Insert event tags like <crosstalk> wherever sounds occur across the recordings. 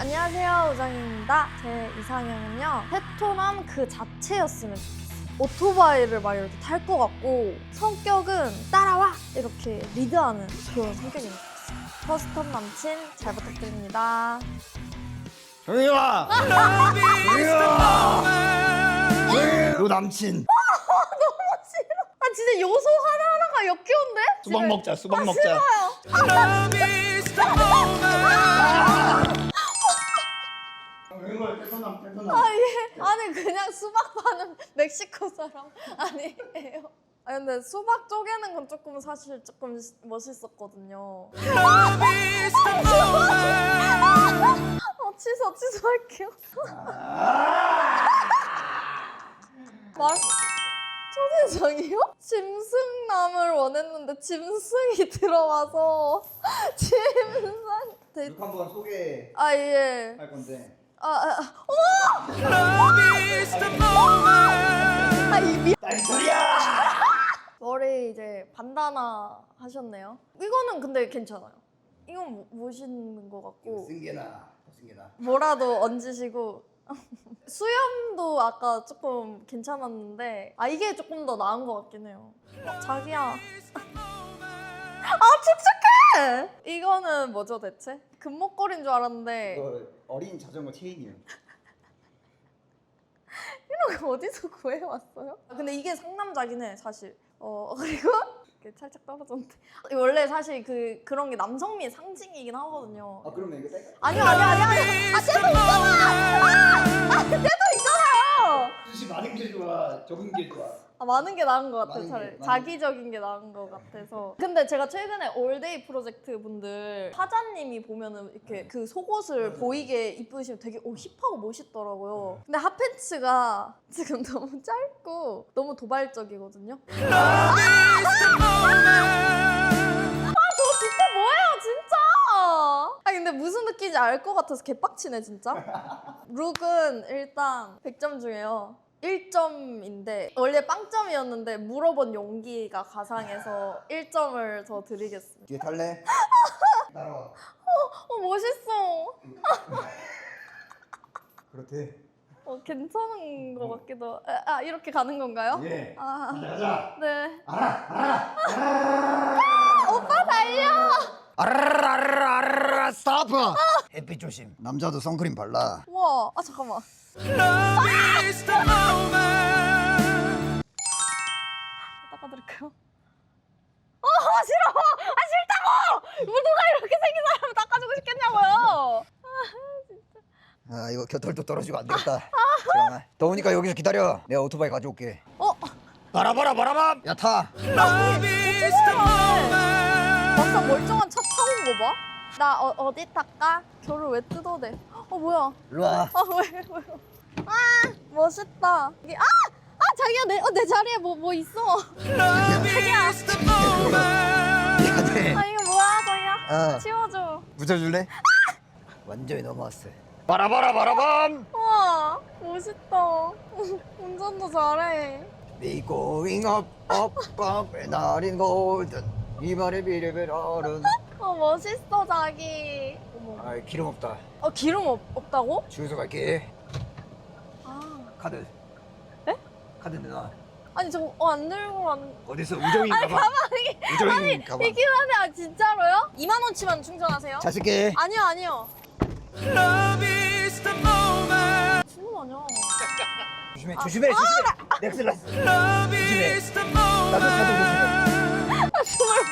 안녕하세요 우정입니다. 제 이상형은요 테토남 그 자체였으면 좋겠어요. 오토바이를 막 이렇게 탈 것 같고 성격은 따라와 이렇게 리드하는 그런 성격인 것 같아요. 퍼스텀 남친 잘 부탁드립니다. 조용히 와! 조용히 와! 너 남친 아 진짜 요소 하나 하나가 역겨운데? 수박 집에- 먹자 수박 아, 먹자 싫어요. 아 예. 아니 그냥 수박 파는 ม็xi코 <laughs> 사람 아니에요. 아 근데 수박 쪼개는 건 조금 사실 조금 멋있었거든요. 어, 취소 취소할게요. 말 초대장이요? 짐승남을 원했는데 짐승이 <laughs> 들어와서 <laughs> 짐승 데... 룩 한번 소개할 아 예. 건데 아, 아, 아, 아, 이 미... 딸소리야! 머리 이제 반다나 하셨네요. 이거는 근데 괜찮아요. 이건 뭐- 멋있는 것 같고 승계나 더 승계나 뭐라도 얹으시고 <laughs> 수염도 아까 조금 괜찮았는데 아 이게 조금 더 나은 것 같긴 해요. 어, 자기야. <laughs> 아 축축해. 이거는 뭐죠 대체? 금목걸이인 줄 알았는데 이거 어린 자전거 체인이에요 <laughs> 이런 거 어디서 구해왔어요? 아, 근데 이게 상남자긴 해 사실. 어 <laughs> 그리고 이렇게 살짝 떨어졌는데 원래 사실 그 그런 게 남성미의 상징이긴 하거든요. 아 그러면 이거 뗄까? 아니요 아니요 아니요 아니요. 아 쟤도 있잖아. 아 쟤도 있 뜻이 많은 게 좋아 적은 게 좋아 아, 많은 게 나은 것 같아요. 많은 게, 차라리 많은 자기적인 게 나은 것 같아서. 근데 제가 최근에 올데이 프로젝트 분들 사장님이 보면은 이렇게 그 속옷을 보이게 입으시면 되게 오 힙하고 멋있더라고요. 근데 핫팬츠가 <laughs> 지금 너무 짧고 너무 도발적이거든요. 아, 저 알 것 같아서 개빡치네 진짜. 룩은 일단 100점 중에요. 1점인데 원래 빵점이었는데 물어본 용기가 가상해서 1점을 더 드리겠습니다. 뒤에 탈래? 따라와 어 멋있어. 그렇대 어 괜찮은 것 같기도. 아, 아 이렇게 가는 건가요? 예 아 가자 네. 가자 오빠 달려. 아르르르르르 스탑 햇빛 조심 남자도 선크림 발라 우와. 아 잠깐만. 닦아드릴까요? 어 싫어. 아 싫다고. 뭐 누가 이렇게 생긴 사람을 닦아주고 싶겠냐고요. 아 이거 겨털도 떨어지고 안 되겠다 잠깐만 더우니까 여기서 기다려 내가 오토바이 가져올게 어. 바라바라 바라밤 야 타 막상 멀쩡한 차 타고 온 거 봐. 나 어, 어디 탈까? 겨를 왜 뜯어대? 어 뭐야? 일로와 아 왜 왜? 아 멋있다. 이게 아! 아 자기야 내, 어, 내 자리에 뭐 뭐 있어. 자기야. 미안해 아 이거 뭐야 자기야? 어 치워줘. 묻혀줄래? 완전히 넘어왔어 바라바라 바라밤 우와 멋있다. <laughs> 운전도 잘해. We going up up up and in golden 이발의 비례베라른 어 멋있어 자기. 어머. 아 기름 없다 어 기름 없, 없다고? 주유소 갈게 아 카드 에? 카드 내놔 아니 저거 어, 안 들고 안. 어디서 우정인 아니 가방 가방이 우정인 가방 있긴 한데 아 진짜로요? 2만 원치만 충전하세요? 잘 쓸게 아니요 아니요. 무슨 아니야? 조심해 조심해 조심해 넥슬라스 조심해 나도 차도 조심해 아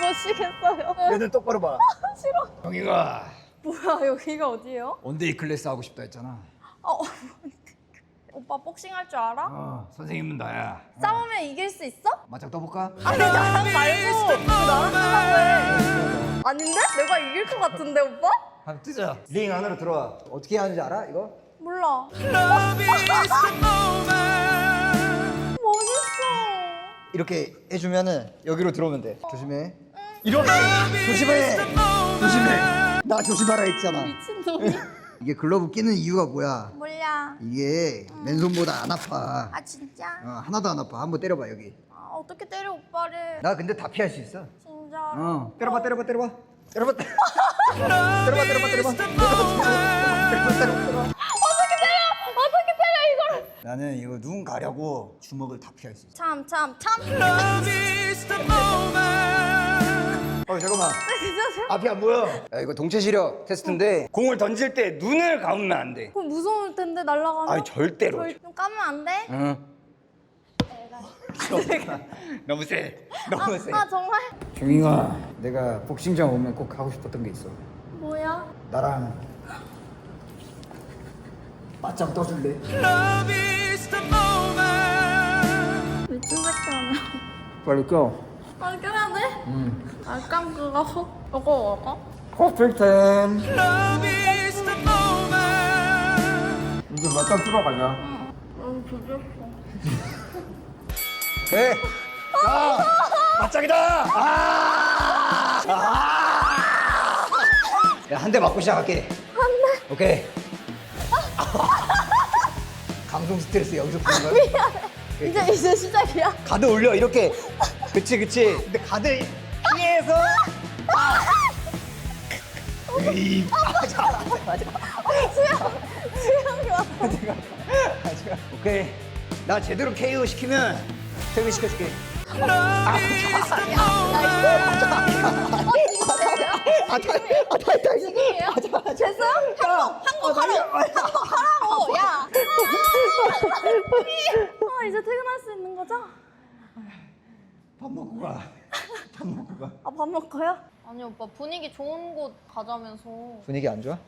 못 쉬겠어요. 얘는 똑바로 봐 싫어. 영희가 뭐야 여기가 어디예요? 원데이 클래스 하고 싶다 했잖아 어 <laughs> 오빠 복싱 할 줄 알아? 어 선생님은 나야 싸우면 이길 수 있어? 맞짱 떠볼까? 아니 나랑 말고 그 나랑. 아닌데? 내가 이길 것 같은데 오빠? 한번 뜨자 링 안으로 들어와 어떻게 하는지 알아 이거? 몰라. 이렇게 해주면은 여기로 들어오면 돼. 조심해. 이렇게. 조심해. 조심해. 나 조심하라 했잖아. 미친놈이. <laughs> 이게 글러브 끼는 이유가 뭐야? 몰라. 이게 맨손보다 안 아파. 아 진짜? 어, 하나도 안 아파. 한번 때려봐 여기. 아, 어떻게 때려 오빠를? 나 근데 다 피할 수 있어. 진짜. 어 때려봐 때려봐 때려봐. 때려봐 때려봐. <laughs> 때려봐 때려봐 때려봐. 어떻게 때려 이거를? 나는 이거 눈 가려고 주먹을 다 피할 수 있어. 참 참 참. 어 잠깐만. 진짜 앞이 안 보여. 야 이거 동체 시력 테스트인데 공을 던질 때 눈을 감으면 안 돼. 그럼 무서울 텐데 날아가면. 아니 절대로. 절- 좀 까면 안 돼? 응. <laughs> 너무 세. 너무 세. 아 정말? 종잉아, 내가 복싱장 오면 꼭 하고 싶었던 게 있어. 뭐야? 나랑 맞짱 떠줄래? 미친 새끼 아니야? 빨리 껴. 아 껴야 돼? 응. 아 깜그거 이거 먹어? 퍼펙템. 이제 맞짱 뜨러 가자. 응 죽였어 네. 자, 맞짱이다. 아! 아! 야, 한 대 맞고 시작할게. 한 대. 오케이. <laughs> 감성 스트레스 여기서 푸는 거야? 이제 이제 시작이야? 가드 올려 이렇게. 그치 그치. 근데 가드 피해서. 아! 으이. 아, 자, 맞아. 수영 수영이 와 맞아. 오케이. 나 제대로 KO 시키면 퇴근 시켜줄게. 아, 다, 아, 다, 다, 지금이에요? 됐어요? 아밥 먹어요? 아니 오빠 분위기 좋은 곳 가자면서 분위기 안 좋아?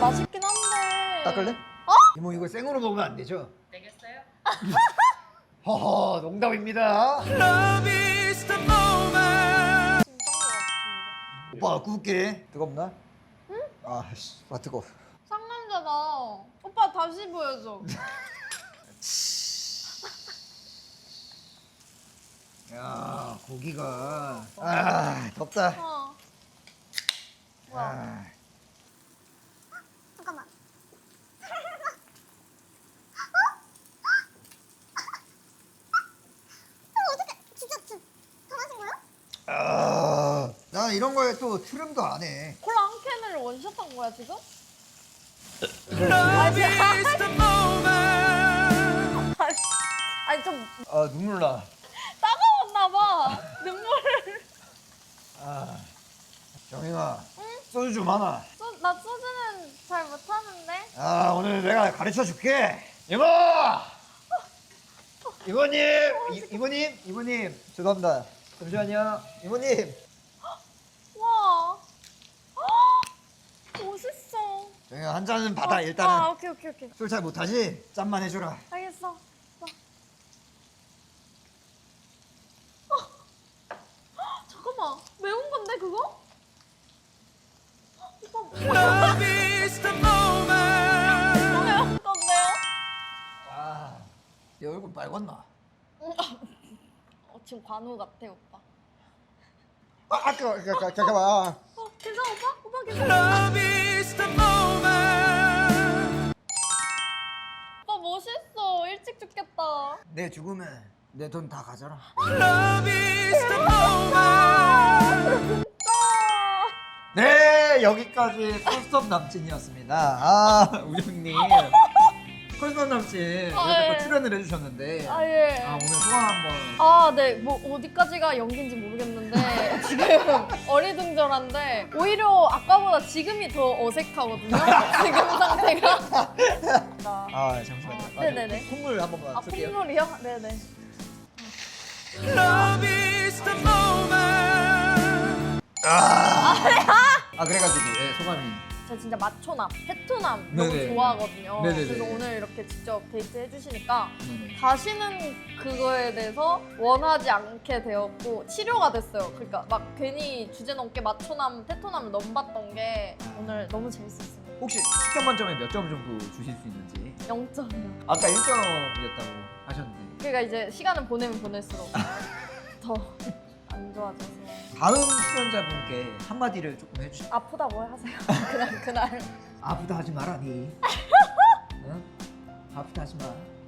맛있긴 한데 닦을래? 이모 이거 생으로 먹으면 안 되죠? 되겠어요? <laughs> 허허 농담입니다. 진짜 것 같은데 오빠 구울게. 뜨겁나? 응? 아씨, 와 뜨거. 상남자다 오빠 다시 보여줘 <laughs> 야 고기가 아 덥다. 어. 아. 잠깐만. 어? 진짜 진짜? 아, 나 이런 거에 또 트름도 안 해. 콜라 한 캔을 원샷한 거야 지금? 아니, 아니 좀 아 눈물 나 봐 눈물을 아, 정인아, 소주 좀 하나. 소, 나 소주는 잘 못하는데 아 오늘 내가 가르쳐 줄게. 이모, 이모님, 이, 이모님, 이모님, 죄송합니다. 잠시만요, 이모님. 와 멋있어 정인아 한 잔은 받아 아, 일단은. 아 오케이 오케이 오케이 술 잘 못하지? 짠만 해줘라. 얼굴 빨갛나? 어, 지금 관우 같아 오빠 아, 아, 그, 그, 그, 잠깐만. 아. 어, 괜찮아 오빠? 오빠 괜찮아? 오빠 멋있어 일찍 죽겠다 내 죽으면 내 돈 다 가져라. 아, 네, 여기까지 콘스톱 남친이었습니다. 아, 우정님. 콘스톱 남친 아, 예. 또 출연을 해주셨는데. 아 예. 아, 오늘 소감 한번. 아, 네. 뭐 어디까지가 연기인지 모르겠는데 <laughs> 지금 어리둥절한데 오히려 아까보다 지금이 더 어색하거든요. 지금 <laughs> 상태가. 나. 아, 잠시만요. 아, 네네네. 콧물 한 번만 아, 쓸게요. 콧물이요? 네네. 아, 그래가지고 예, 소감이. 저 진짜 마초남, 네네. 너무 좋아하거든요. 네네네. 그래서 오늘 이렇게 직접 데이트 해주시니까 네네. 다시는 그거에 대해서 원하지 않게 되었고 치료가 됐어요. 그러니까 막 괜히 주제 넘게 마초남, 테토남을 넘봤던 게 오늘 너무 재밌었어요. 혹시 10점 만점에 몇 점 정도 주실 수 있는지 0점이요. 아까 1점이었다고 하셨는데 그러니까 이제 시간을 보내면 보낼수록 <laughs> 더 안 좋아져서 다음 출연자분께 한마디를 조금 해주시. 아프다고 하세요. <laughs> 그날 그날 아프다 하지 말아니. 응? 아프다 하지 마.